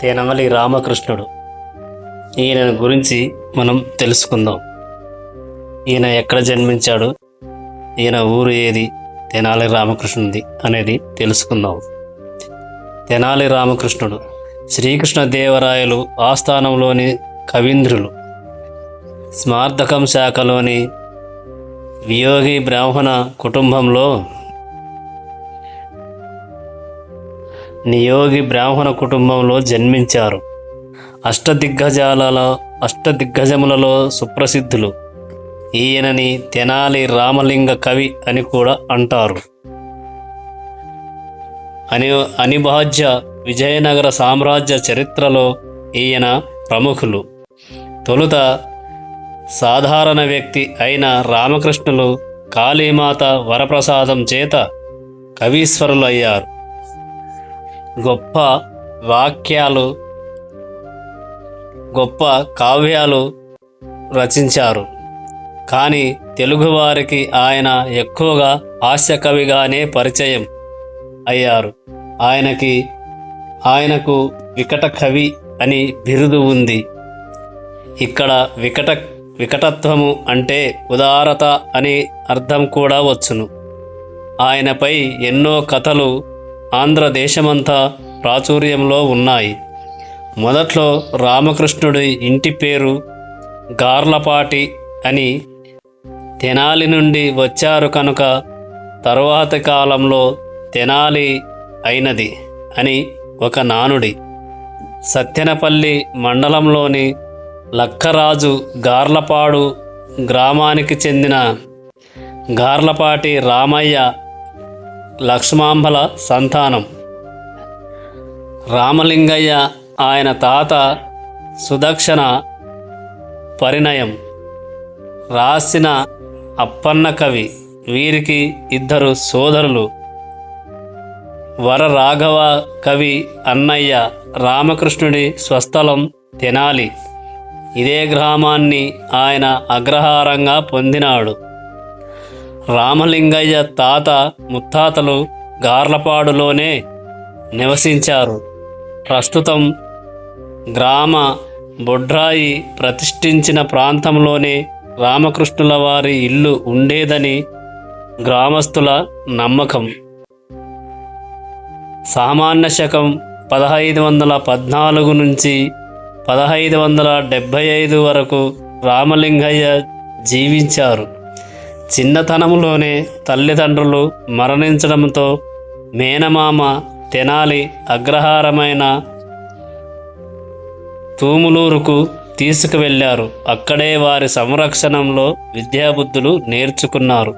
తెనాలి రామకృష్ణుడు. ఈయన గురించి మనం తెలుసుకుందాం. ఈయన ఎక్కడ జన్మించాడు? ఈయన ఊరు ఏది? తెనాలి రామకృష్ణుడి అనేది తెలుసుకుందాం. తెనాలి రామకృష్ణుడు శ్రీకృష్ణ దేవరాయలు ఆస్థానంలోని కవీంద్రులు. స్మార్థకం శాఖలోని వియోగి బ్రాహ్మణ కుటుంబంలో నియోగి బ్రాహ్మణ కుటుంబంలో జన్మించారు. అష్టదిగ్గజాలలో అష్టదిగ్గజములలో సుప్రసిద్ధులు. ఈయనని తెనాలి రామలింగ కవి అని కూడా అంటారు. అని అనిభాజ్య విజయనగర సామ్రాజ్య చరిత్రలో ఈయన ప్రముఖులు. తొలుత సాధారణ వ్యక్తి అయిన రామకృష్ణులు కాళీమాత వరప్రసాదం చేత కవీశ్వరులయ్యారు. గొప్ప వాక్యాలు గొప్ప కావ్యాలు రచించారు. కానీ తెలుగువారికి ఆయన ఎక్కువగా హాస్య కవిగానే పరిచయం అయ్యారు. ఆయనకి ఆయనకు వికట కవి అని బిరుదు ఉంది. ఇక్కడ వికట వికటత్వము అంటే ఉదారత అని అర్థం కూడా వచ్చును. ఆయనపై ఎన్నో కథలు ఆంధ్రదేశమంతా ప్రాచుర్యంలో ఉన్నాయి. మొదట్లో రామకృష్ణుడి ఇంటి పేరు గార్లపాటి అని తెనాలి నుండి వచ్చారు కనుక తరువాతి కాలంలో తెనాలి అయినది అని ఒక నానుడి. సత్యనపల్లి మండలంలోని లక్కరాజు గార్లపాడు గ్రామానికి చెందిన గార్లపాటి రామయ్య లక్ష్మాంబల సంతానం. రామలింగయ్య ఆయన తాత సుదక్షణ పరిణయం. రాసిన అప్పన్న కవి వీరికి ఇద్దరు సోదరులు. వరరాఘవ కవి అన్నయ్య రామకృష్ణుడి స్వస్థలం తెనాలి. ఇదే గ్రామాన్ని ఆయన అగ్రహారంగా పొందినాడు. రామలింగయ్య తాత ముత్తాతలు గార్లపాడులోనే నివసించారు. ప్రస్తుతం గ్రామ బొడ్రాయి ప్రతిష్ఠించిన ప్రాంతంలోనే రామకృష్ణుల వారి ఇల్లు ఉండేదని గ్రామస్తుల నమ్మకం. సామాన్య శకం పదహైదు వందల పద్నాలుగు నుంచి పదహైదు వందల డెబ్భై ఐదు వరకు రామలింగయ్య జీవించారు. చిన్నతనంలోనే తల్లిదండ్రులు మరణించడంతో మేనమామ తెనాలి అగ్రహారమైన తూములూరుకు తీసుకువెళ్ళారు. అక్కడే వారి సంరక్షణంలో విద్యాబుద్ధులు నేర్చుకున్నారు.